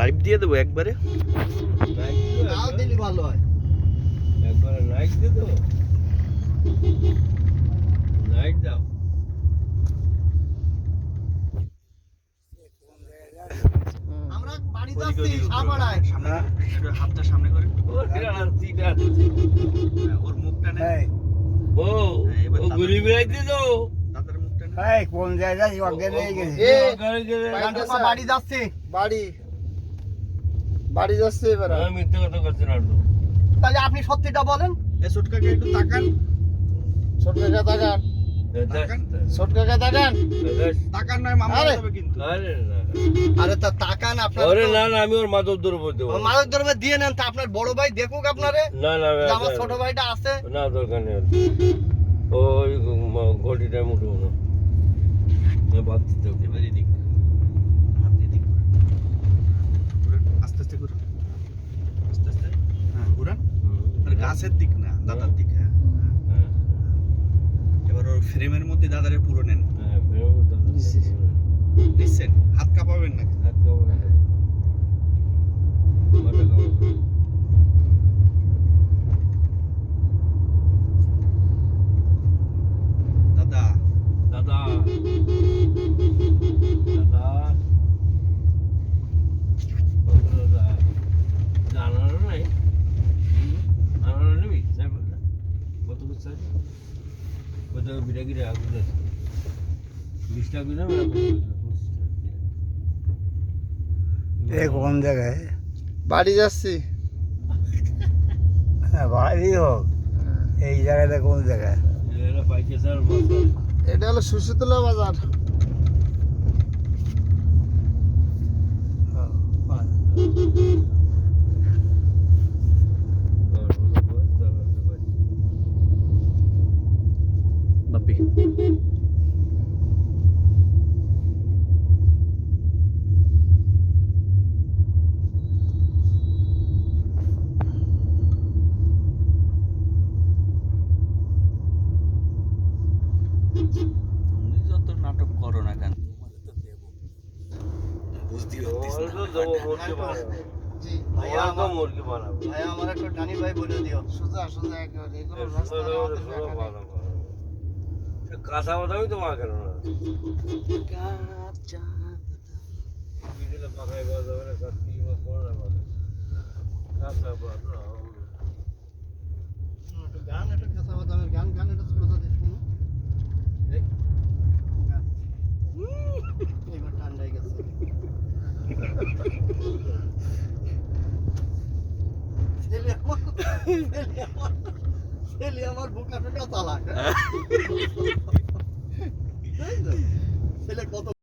Live দিয়ে দেবো একবারে ভালো হয় একবার লাইক দে তো লাইক দাও আমরা বাড়ি যাচ্ছি সাপাড়ায় হাতটা সামনে করে ও রাত্রিটা ওর মুখটা নেই ও ও গুলি বেড়াইতে তো দাদার মুখটা নেই এই, কোন জায়গায় হয়ে বাড়ি যাচ্ছে বাড়ি বাড়ি যাচ্ছে এবার। আমি মিথ্যে কথা করছি না তো তাহলে আপনি সত্যিটা বলেন। এ ছোটকাকে একটু তাকান। ছোটকাকে তাকান। তাকান। তাকান। তাকান নয় আরে। হবে কিন্তু। আরে আরে তা তাকান আপনার ওরে না না আমি ওর মাথার দ্রব্য পারব মাদক দ্রব্য দিয়ে নেন তা আপনার বড় ভাই দেখুক আপনারে। না না আমার ছোট ভাইটা আছে। না দরকার নেই ওই ঘটিটা মুঠো না। বাদ দিতে হবে। এবার গাছের দিক না দাদার দিক হ্যাঁ হ্যাঁ। এবার ওর ফ্রেমের মধ্যে দাদারে পুরো নেন। নিচ্ছেন হাত কাঁপাবেন না। দাদা বুঝতে কত বিটা গিরে এ কোন জায়গায়? বাড়ি যাচ্ছি। হ্যাঁ, বাড়ি হোক। এই জায়গাটা কোন জায়গায়? এটা হলো সুশীতলা বাজার। ও, বাহ। বাপি তুমি যত নাটক করো না কেন তোমাকে তো দেবো বুঝতে পারছিস না জি ভাইয়া আমার মুরগি বানাবো। ভাইয়া আমার একটা ডানি ভাই বলে দিও। সোজা সোজা একেবারে এগুলো রাস্তা না, আমাদের এলাকা নেই। কাঁচা বাদামি তো মা কেন না পাকাই বাদ হবে না কাজ কিছু মাস করে না কাঁচা বাদাম গান একটু কাঁচা বাদামের গান গান এটা ছোট দাদি শুনো। এবার ঠান্ডায় গেছে ছেলে আমার ছেলে আমার ছেলে আমার বোকা টোকা চালাক ছেলে কত